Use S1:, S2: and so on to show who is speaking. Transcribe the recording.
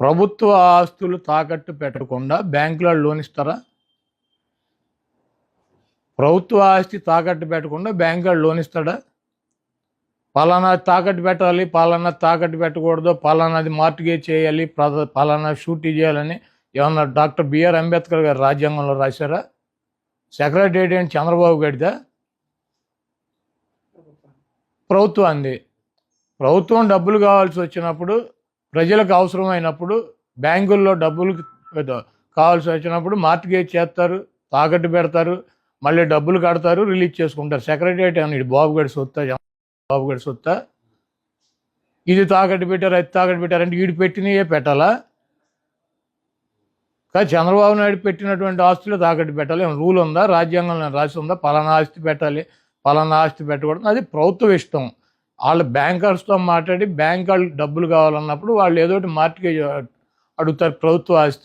S1: ప్రభుత్వ ఆస్తులు తాకట్టు పెట్టకుండా బ్యాంకులో లోన్ ఇస్తారా? ప్రభుత్వ ఆస్తి తాకట్టు పెట్టకుండా బ్యాంకులో లోన్ ఇస్తాడా? పలానా తాకట్టు పెట్టాలి పలానా తాకట్టు పెట్టకూడదు పలానాది మార్టిగేజ్ చేయాలి పలానా షూటీ చేయాలని ఏమన్నా డాక్టర్ బిఆర్ అంబేద్కర్ గారు రాజ్యాంగంలో రాశారా? సెక్రటరీ అని చంద్రబాబు గడిదా ప్రభుత్వాన్ని ప్రభుత్వం డబ్బులు కావాల్సి వచ్చినప్పుడు ప్రజలకు అవసరమైనప్పుడు బ్యాంకుల్లో డబ్బులు కావాల్సి వచ్చినప్పుడు మార్టిగేజ్ చేస్తారు తాకట్టు పెడతారు మళ్ళీ డబ్బులు కడతారు రిలీజ్ చేసుకుంటారు. సెక్రటరియట్ అని ఇది బాబు గడి సొత్తా బాబు సొత్తా? ఇది తాకట్టు పెట్టారు అది తాకట్టు పెట్టారంటే వీడు పెట్టినయే పెట్టాలా? కానీ చంద్రబాబు నాయుడు పెట్టినటువంటి ఆస్తులు తాకట్టు పెట్టాలి. ఏమైనా రూల్ ఉందా? రాజ్యాంగంలో రాసి ఉందా? పలానా ఆస్తి పెట్టాలి పలానా ఆస్తి పెట్టకూడదు. అది ప్రభుత్వం ఇష్టం. వాళ్ళ బ్యాంకర్స్తో మాట్లాడి బ్యాంక్ వాళ్ళు డబ్బులు కావాలన్నప్పుడు వాళ్ళు ఏదో ఒకటి మార్టిగేజ్ అడుగుతారు ప్రభుత్వ ఆస్తి